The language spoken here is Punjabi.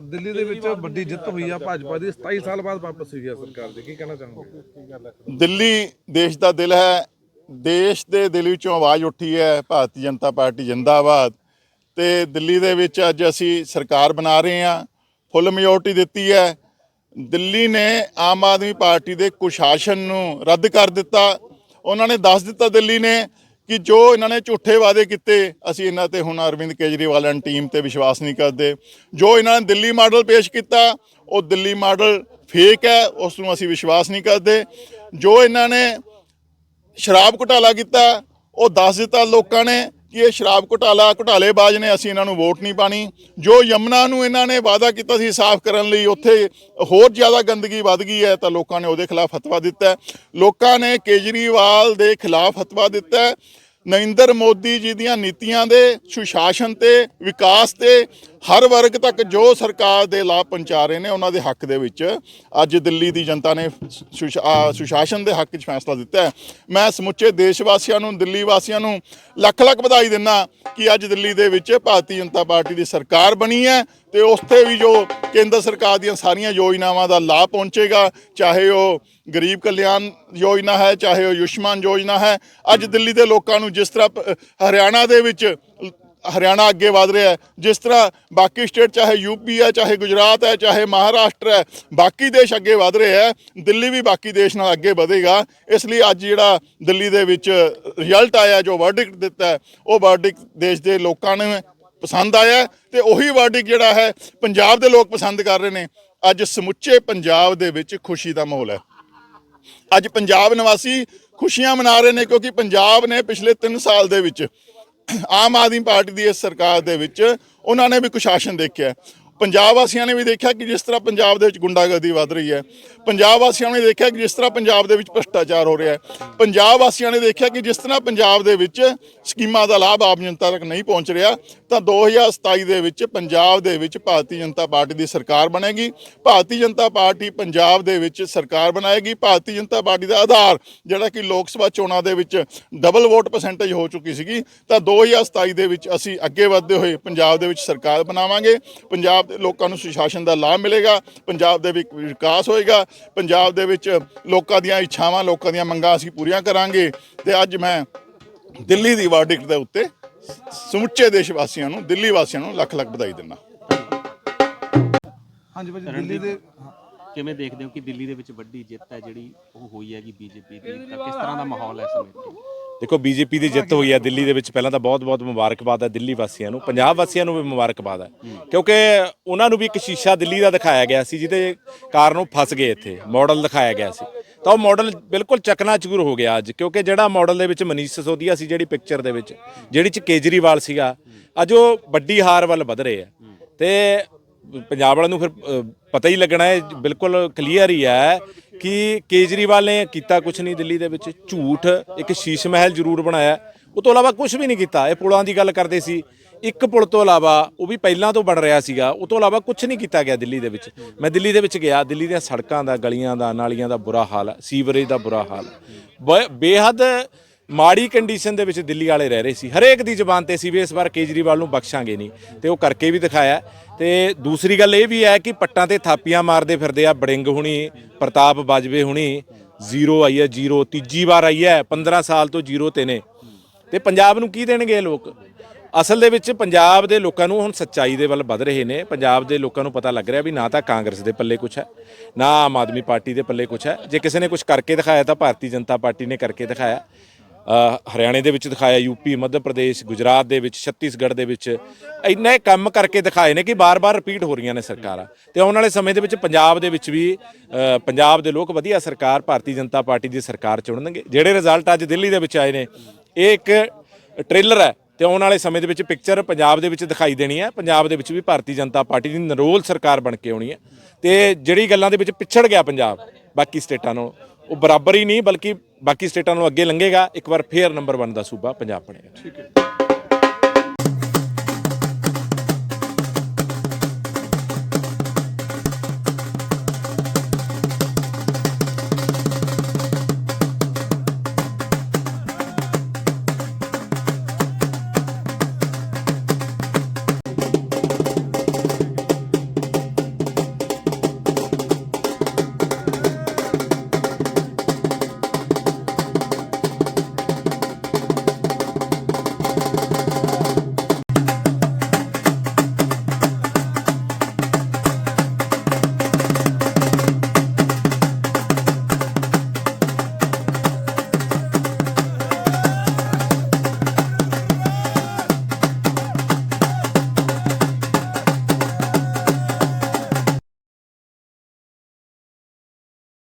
ਦਿੱਲੀ ਦੇ ਵਿੱਚ ਵੱਡੀ ਜਿੱਤ ਹੋਈ ਆ ਭਾਜਪਾ ਦੀ 27 ਸਾਲ ਬਾਅਦ ਵਾਪਸ ਹੋਈ ਆ ਸਰਕਾਰ ਦੀ, ਕੀ ਕਹਿਣਾ ਚਾਹੋਗੇ? ਦਿੱਲੀ ਦੇਸ਼ ਦਾ ਦਿਲ ਹੈ, ਦੇਸ਼ ਦੇ ਦਿਲ ਵਿੱਚੋਂ ਆਵਾਜ਼ ਉੱਠੀ ਹੈ, ਭਾਰਤੀ ਜਨਤਾ ਪਾਰਟੀ ਜਿੰਦਾਬਾਦ ਤੇ ਦਿੱਲੀ ਦੇ ਵਿੱਚ ਅੱਜ ਅਸੀਂ ਸਰਕਾਰ ਬਣਾ ਰਹੇ ਹਾਂ ਫੁੱਲ ਮੈਜੋਰਟੀ ਦਿੱਤੀ ਹੈ। ਦਿੱਲੀ ਨੇ ਆਮ ਆਦਮੀ ਪਾਰਟੀ ਦੇ ਕੁਸ਼ਾਸਨ ਨੂੰ ਰੱਦ ਕਰ ਦਿੱਤਾ, ਉਹਨਾਂ ਨੇ ਦੱਸ ਦਿੱਤਾ ਦਿੱਲੀ ਨੇ ਕਿ ਜੋ ਇਹਨਾਂ ਨੇ ਝੂਠੇ ਵਾਅਦੇ ਕੀਤੇ, ਅਸੀਂ ਇਹਨਾਂ ਤੇ ਹੁਣ ਅਰਵਿੰਦ ਕੇਜਰੀਵਾਲ ਐਂਡ ਟੀਮ ਤੇ ਵਿਸ਼ਵਾਸ ਨਹੀਂ ਕਰਦੇ। ਜੋ ਇਹਨਾਂ ਨੇ ਦਿੱਲੀ ਮਾਡਲ ਪੇਸ਼ ਕੀਤਾ, ਉਹ ਦਿੱਲੀ ਮਾਡਲ ਫੇਕ ਹੈ ਉਸ ਨੂੰ ਅਸੀਂ ਵਿਸ਼ਵਾਸ ਨਹੀਂ ਕਰਦੇ। ਜੋ ਇਹਨਾਂ ਨੇ ਸ਼ਰਾਬ ਘੁਟਾਲਾ ਕੀਤਾ, ਉਹ ਦੱਸ ਦਿੱਤਾ ਲੋਕਾਂ ਨੇ ਕਿ ਇਹ ਸ਼ਰਾਬ ਘੁਟਾਲਾ ਘੁਟਾਲੇਬਾਜ਼ ਨੇ, ਅਸੀਂ ਇਹਨਾਂ ਨੂੰ ਵੋਟ ਨਹੀਂ ਪਾਣੀ। ਜੋ ਯਮਨਾ ਨੂੰ ਇਹਨਾਂ ਨੇ ਵਾਅਦਾ ਕੀਤਾ ਸੀ ਸਾਫ਼ ਕਰਨ ਲਈ, ਉੱਥੇ ਹੋਰ ਜ਼ਿਆਦਾ ਗੰਦਗੀ ਵੱਧ ਗਈ ਹੈ, ਤਾਂ ਲੋਕਾਂ ਨੇ ਉਹਦੇ ਖਿਲਾਫ ਫਤਵਾ ਦਿੱਤਾ ਲੋਕਾਂ ਨੇ ਕੇਜਰੀਵਾਲ ਦੇ ਖਿਲਾਫ ਫਤਵਾ ਦਿੱਤਾ ਨਰਿੰਦਰ ਮੋਦੀ ਜੀ ਦੀਆਂ ਨੀਤੀਆਂ ਦੇ, ਸੁਸ਼ਾਸਨ ਤੇ, ਵਿਕਾਸ ਤੇ ਹਰ ਵਰਗ ਤੱਕ ਜੋ ਸਰਕਾਰ ਦੇ ਲਾਭ ਪਹੁੰਚਾ ਰਹੇ ਨੇ, ਉਹਨਾਂ ਦੇ ਹੱਕ ਦੇ ਵਿੱਚ ਅੱਜ ਦਿੱਲੀ ਦੀ ਜਨਤਾ ਨੇ ਸੁਸ਼- ਸੁਸ਼ਾਸਨ ਦੇ ਹੱਕ 'ਚ ਫੈਸਲਾ ਦਿੱਤਾ ਹੈ। ਮੈਂ ਸਮੁੱਚੇ ਦੇਸ਼ ਵਾਸੀਆਂ ਨੂੰ ਦਿੱਲੀ ਵਾਸੀਆਂ ਨੂੰ ਲੱਖ ਲੱਖ ਵਧਾਈ ਦਿੰਦਾ ਕਿ ਅੱਜ ਦਿੱਲੀ ਦੇ ਵਿੱਚ ਭਾਰਤੀ ਜਨਤਾ ਪਾਰਟੀ ਦੀ ਸਰਕਾਰ ਬਣੀ ਹੈ ਤੇ ਉਸ ਤੇ ਵੀ ਜੋ ਕੇਂਦਰ ਸਰਕਾਰ ਦੀਆਂ ਸਾਰੀਆਂ ਯੋਜਨਾਵਾਂ ਦਾ ਲਾਭ ਪਹੁੰਚੇਗਾ, ਚਾਹੇ ਉਹ ਗਰੀਬ ਕਲਿਆਣ ਯੋਜਨਾ ਹੈ, ਚਾਹੇ ਉਹ ਆਯੁਸ਼ਮਾਨ ਯੋਜਨਾ ਹੈ, ਅੱਜ ਦਿੱਲੀ ਦੇ ਲੋਕਾਂ ਨੂੰ ਜਿਸ ਤਰ੍ਹਾਂ ਪ- ਹਰਿਆਣਾ ਦੇ ਵਿੱਚ ਹਰਿਆਣਾ ਅੱਗੇ ਵਧ ਰਿਹਾ ਹੈ। ਜਿਸ ਤਰ੍ਹਾਂ ਬਾਕੀ ਸਟੇਟ ਚਾਹੇ ਯੂਪੀ ਹੈ, ਚਾਹੇ ਗੁਜਰਾਤ ਹੈ, ਚਾਹੇ ਮਹਾਰਾਸ਼ਟਰ ਹੈ, ਬਾਕੀ ਦੇਸ਼ ਅੱਗੇ ਵਧ ਰਿਹਾ ਹੈ। ਦਿੱਲੀ ਵੀ ਬਾਕੀ ਦੇਸ਼ ਨਾਲ ਅੱਗੇ ਵਧੇਗਾ। ਇਸ ਲਈ ਅੱਜ ਜਿਹੜਾ ਦਿੱਲੀ ਦੇ ਵਿੱਚ ਰਿਜ਼ਲਟ ਆਇਆ, ਜੋ ਵਰਡਿਕਟ ਦਿੱਤਾ ਉਹ ਵਰਡਿਕਟ ਦੇਸ਼ ਦੇ ਲੋਕਾਂ ਨੂੰ ਪਸੰਦ ਆਇਆ ਹੈ ਤੇ ਉਹੀ ਵਰਡਿਕ ਜਿਹੜਾ ਹੈ, ਪੰਜਾਬ ਦੇ ਲੋਕ ਪਸੰਦ ਕਰ ਰਹੇ ਨੇ। ਅੱਜ ਸਮੁੱਚੇ ਪੰਜਾਬ ਦੇ ਵਿੱਚ ਖੁਸ਼ੀ ਦਾ ਮਾਹੌਲ ਹੈ। ਅੱਜ ਪੰਜਾਬ ਨਿਵਾਸੀ ਖੁਸ਼ੀਆਂ ਮਨਾ ਰਹੇ ਨੇ ਕਿਉਂਕਿ ਪੰਜਾਬ ਨੇ ਪਿਛਲੇ 3 ਸਾਲ ਦੇ ਵਿੱਚ ਆਮ ਆਦਮੀ ਪਾਰਟੀ ਦੀ ਇਸ ਸਰਕਾਰ ਦੇ ਵਿੱਚ ਉਹਨਾਂ ਨੇ ਵੀ ਕੁਸ਼ਾਸਨ ਦੇਖਿਆ। ਪੰਜਾਬ ਵਾਸੀਆਂ ਨੇ ਵੀ ਦੇਖਿਆ ਕਿ ਜਿਸ ਤਰ੍ਹਾਂ ਪੰਜਾਬ ਦੇ ਵਿੱਚ ਗੁੰਡਾਗਰਦੀ ਵੱਧ ਰਹੀ ਹੈ, ਪੰਜਾਬ ਵਾਸੀਆਂ ਨੇ ਦੇਖਿਆ ਕਿ ਜਿਸ ਤਰ੍ਹਾਂ ਪੰਜਾਬ ਦੇ ਵਿੱਚ ਭ੍ਰਿਸ਼ਟਾਚਾਰ ਹੋ ਰਿਹਾ ਹੈ, ਪੰਜਾਬ ਵਾਸੀਆਂ ਨੇ ਦੇਖਿਆ ਕਿ ਜਿਸ ਤਰ੍ਹਾਂ ਪੰਜਾਬ ਦੇ ਵਿੱਚ ਸਕੀਮਾਂ ਦਾ ਲਾਭ ਆਮ ਜਨਤਾ ਤੱਕ ਨਹੀਂ ਪਹੁੰਚ ਰਿਹਾ, ਤਾਂ 2027 ਦੇ ਵਿੱਚ ਪੰਜਾਬ ਦੇ ਵਿੱਚ ਭਾਰਤੀ ਜਨਤਾ ਪਾਰਟੀ ਦੀ ਸਰਕਾਰ ਬਣੇਗੀ, ਭਾਰਤੀ ਜਨਤਾ ਪਾਰਟੀ ਪੰਜਾਬ ਦੇ ਵਿੱਚ ਸਰਕਾਰ ਬਣਾਏਗੀ, ਭਾਰਤੀ ਜਨਤਾ ਪਾਰਟੀ ਦਾ ਆਧਾਰ ਜਿਹੜਾ ਕਿ ਲੋਕ ਸਭਾ ਚੋਣਾਂ ਦੇ ਵਿੱਚ ਡਬਲ ਵੋਟ ਪਰਸੈਂਟੇਜ ਹੋ ਚੁੱਕੀ ਸੀਗੀ, ਤਾਂ 2027 ਦੇ ਵਿੱਚ ਅਸੀਂ ਅੱਗੇ ਵਧਦੇ ਹੋਏ ਪੰਜਾਬ ਦੇ ਵਿੱਚ ਸਰਕਾਰ ਬਣਾਵਾਂਗੇ, ਪੰਜਾਬ ਲੋਕਾਂ ਨੂੰ ਸੁਸ਼ਾਸਨ ਦਾ ਲਾਭ ਮਿਲੇਗਾ ਪੰਜਾਬ ਦੇ ਵਿੱਚ ਵਿਕਾਸ ਹੋਏਗਾ ਪੰਜਾਬ ਦੇ ਵਿੱਚ ਲੋਕਾਂ ਦੀਆਂ ਇੱਛਾਵਾਂ ਲੋਕਾਂ ਦੀਆਂ ਮੰਗਾਂ ਅਸੀਂ ਪੂਰੀਆਂ ਕਰਾਂਗੇ ਤੇ ਅੱਜ ਮੈਂ ਦਿੱਲੀ ਦੀ ਵਰਡਿਕਟ ਦੇ ਉੱਤੇ ਸਮੁੱਚੇ ਦੇਸ਼ ਵਾਸੀਆਂ ਨੂੰ ਦਿੱਲੀ ਵਾਸੀਆਂ ਨੂੰ ਲੱਖ ਲੱਖ ਵਧਾਈ ਦਿੰਦਾ। ਹਾਂਜੀ ਭਾਜੀ ਦਿੱਲੀ ਦੇ ਕਿਵੇਂ ਦੇਖਦੇ ਹੋ ਕਿ ਦਿੱਲੀ ਦੇ ਵਿੱਚ ਵੱਡੀ ਜਿੱਤ ਹੈ ਜਿਹੜੀ ਉਹ ਹੋਈ ਹੈਗੀ ਬੀਜੇਪੀ ਦੀ? ਤਾਂ ਕਿਸ ਤਰ੍ਹਾਂ ਦਾ ਮਾਹੌਲ ਹੈ ਇਸ ਸਮੇਂ? ਤੇ ਦੇਖੋ, ਬੀਜੇਪੀ ਦੀ ਜਿੱਤ ਹੋਈ ਹੈ ਦਿੱਲੀ ਦੇ ਵਿੱਚ ਪਹਿਲਾਂ ਤਾਂ ਬਹੁਤ-ਬਹੁਤ ਮੁਬਾਰਕਬਾਦ ਹੈ ਦਿੱਲੀ ਵਾਸੀਆਂ ਨੂੰ, ਪੰਜਾਬ ਵਾਸੀਆਂ ਨੂੰ ਵੀ ਮੁਬਾਰਕਬਾਦ ਹੈ ਕਿਉਂਕਿ ਉਹਨਾਂ ਨੂੰ ਵੀ ਇੱਕ ਸ਼ੀਸ਼ਾ ਦਿੱਲੀ ਦਾ ਦਿਖਾਇਆ ਗਿਆ ਸੀ, ਜਿਹਦੇ ਕਾਰਨ ਉਹ ਫਸ ਗਏ ਇੱਥੇ ਮਾਡਲ ਦਿਖਾਇਆ ਗਿਆ ਸੀ। ਤਾਂ ਉਹ ਮਾਡਲ ਬਿਲਕੁਲ ਚਕਨਾਚੂਰ ਹੋ ਗਿਆ ਅੱਜ, ਕਿਉਂਕਿ ਜਿਹੜਾ ਮਾਡਲ ਦੇ ਵਿੱਚ ਮਨੀਸ਼ ਸਸੋਦੀਆ ਸੀ ਜਿਹੜੀ ਪਿਕਚਰ ਦੇ ਵਿੱਚ, ਜਿਹੜੀ ਚ ਕੇਜਰੀਵਾਲ ਸੀਗਾ, ਅੱਜ ਉਹ ਵੱਡੀ ਹਾਰ ਵੱਲ ਵਧ ਰਹੇ ਆ। ਤੇ ਪੰਜਾਬ ਵਾਲਿਆਂ ਨੂੰ ਫਿਰ ਪਤਾ ਹੀ ਲੱਗਣਾ ਹੈ, ਬਿਲਕੁਲ ਕਲੀਅਰ ਹੀ ਹੈ ਕਿ ਕੇਜਰੀਵਾਲ ਨੇ ਕੀਤਾ ਕੁਝ ਨਹੀਂ ਦਿੱਲੀ ਦੇ ਵਿੱਚ? ਝੂਠ, ਇੱਕ ਸ਼ੀਸ਼ ਮਹਿਲ ਜ਼ਰੂਰ ਬਣਾਇਆ। ਉਹ ਤੋਂ ਇਲਾਵਾ ਕੁਝ ਵੀ ਨਹੀਂ ਕੀਤਾ। ਇਹ ਪੁਲਾਂ ਦੀ ਗੱਲ ਕਰਦੇ ਸੀ। ਇੱਕ ਪੁਲ ਤੋਂ ਇਲਾਵਾ ਉਹ ਵੀ ਪਹਿਲਾਂ ਤੋਂ ਬਣ ਰਿਹਾ ਸੀਗਾ। ਉਹ ਤੋਂ ਇਲਾਵਾ ਕੁਝ ਨਹੀਂ ਕੀਤਾ ਗਿਆ ਦਿੱਲੀ ਦੇ ਵਿੱਚ। ਮੈਂ ਦਿੱਲੀ ਦੇ ਵਿੱਚ ਗਿਆ। ਦਿੱਲੀ ਦੀਆਂ ਸੜਕਾਂ ਦਾ, ਗਲੀਆਂ ਦਾ, ਨਾਲੀਆਂ ਦਾ ਬੁਰਾ ਹਾਲ ਹੈ ਸੀਵਰੇਜ ਦਾ ਬੁਰਾ ਹਾਲ। ਬੇਹੱਦ ਮਾੜੀ ਕੰਡੀਸ਼ਨ ਦੇ ਵਿੱਚ ਦਿੱਲੀ ਵਾਲੇ ਰਹਿ ਰਹੇ ਸੀ। ਹਰੇਕ ਦੀ ਜ਼ਬਾਨ ਤੇ ਸੀ ਵੀ ਇਸ ਵਾਰ ਕੇਜਰੀਵਾਲ ਨੂੰ ਬਖਸ਼ਾਂਗੇ ਨਹੀਂ। ਤੇ ਉਹ ਕਰਕੇ ਵੀ ਦਿਖਾਇਆ। ਤੇ ਦੂਸਰੀ ਗੱਲ ਇਹ ਵੀ ਹੈ ਕਿ ਪੱਟਾਂ ਤੇ ਥਾਪੀਆਂ ਮਾਰਦੇ ਫਿਰਦੇ ਆ ਬੜਿੰਗ ਹੁਣੀ, ਪ੍ਰਤਾਪ ਬਾਜਵੇ ਹੁਣੀ, ਜ਼ੀਰੋ ਆਈ ਹੈ, ਜ਼ੀਰੋ, ਤੀਜੀ ਵਾਰ ਆਈ ਹੈ 15 ਸਾਲ ਤੋਂ ਜ਼ੀਰੋ ਤੇ ਨੇ। ਤੇ ਪੰਜਾਬ ਨੂੰ ਕੀ ਦੇਣਗੇ ਲੋਕ? ਅਸਲ ਦੇ ਵਿੱਚ ਪੰਜਾਬ ਦੇ ਲੋਕਾਂ ਨੂੰ ਹੁਣ ਸੱਚਾਈ ਦੇ ਵੱਲ ਵੱਧ ਰਹੇ ਨੇ। ਪੰਜਾਬ ਦੇ ਲੋਕਾਂ ਨੂੰ ਪਤਾ ਲੱਗ ਰਿਹਾ ਵੀ ਨਾ ਤਾਂ ਕਾਂਗਰਸ ਦੇ ਪੱਲੇ ਕੁਝ ਹੈ, ਨਾ ਆਮ ਆਦਮੀ ਪਾਰਟੀ ਦੇ ਪੱਲੇ ਕੁਝ ਹੈ। ਜੇ ਕਿਸੇ ਨੇ ਕੁਝ ਕਰਕੇ ਦਿਖਾਇਆ ਤਾਂ ਭਾਰਤੀ ਜਨਤਾ ਪਾਰਟੀ ਨੇ ਕਰਕੇ ਦਿਖਾਇਆ। ਹਰਿਆਣੇ ਦੇ ਵਿੱਚ ਦਿਖਾਇਆ ਯੂਪੀ ਮੱਧ ਪ੍ਰਦੇਸ਼, ਗੁਜਰਾਤ ਦੇ ਵਿੱਚ, ਛੱਤੀਸਗੜ੍ਹ ਦੇ ਵਿੱਚ। ਇੰਨੇ ਕੰਮ ਕਰਕੇ ਦਿਖਾਏ ਨੇ ਕਿ ਬਾਰ-ਬਾਰ ਰਿਪੀਟ ਹੋ ਰਹੀਆਂ ਨੇ ਸਰਕਾਰਾਂ। ਤੇ ਆਉਣ ਵਾਲੇ ਸਮੇਂ ਦੇ ਵਿੱਚ ਪੰਜਾਬ ਦੇ ਵਿੱਚ ਵੀ ਪੰਜਾਬ ਦੇ ਲੋਕ ਵਧੀਆ ਸਰਕਾਰ, ਭਾਰਤੀ ਜਨਤਾ ਪਾਰਟੀ ਦੀ ਸਰਕਾਰ ਚੁਣਨਗੇ। ਜਿਹੜੇ ਰਿਜ਼ਲਟ ਅੱਜ ਦਿੱਲੀ ਦੇ ਵਿੱਚ ਆਏ ਨੇ, ਇਹ ਇੱਕ ਟ੍ਰੇਲਰ ਹੈ। ਤੇ ਆਉਣ ਵਾਲੇ ਸਮੇਂ ਦੇ ਵਿੱਚ ਪਿਕਚਰ ਪੰਜਾਬ ਦੇ ਵਿੱਚ ਦਿਖਾਈ ਦੇਣੀ ਹੈ। ਪੰਜਾਬ ਦੇ ਵਿੱਚ ਵੀ ਭਾਰਤੀ ਜਨਤਾ ਪਾਰਟੀ ਦੀ ਨਰੋਲ ਸਰਕਾਰ ਬਣ ਕੇ ਆਉਣੀ ਹੈ। ਤੇ ਜਿਹੜੀ ਗੱਲਾਂ ਦੇ ਵਿੱਚ ਪਿਛੜ ਗਿਆ ਪੰਜਾਬ, ਬਾਕੀ ਸਟੇਟਾਂ ਨਾਲੋਂ, ਉਹ ਬਰਾਬਰ ਹੀ ਨਹੀਂ, ਬਲਕਿ ਬਾਕੀ ਸਟੇਟਾਂ ਨੂੰ ਅੱਗੇ ਲੰਘੇਗਾ, ਇੱਕ ਵਾਰ ਫੇਰ ਨੰਬਰ 1 ਦਾ ਸੂਬਾ ਪੰਜਾਬ ਬਣੇਗਾ। ਠੀਕ ਹੈ।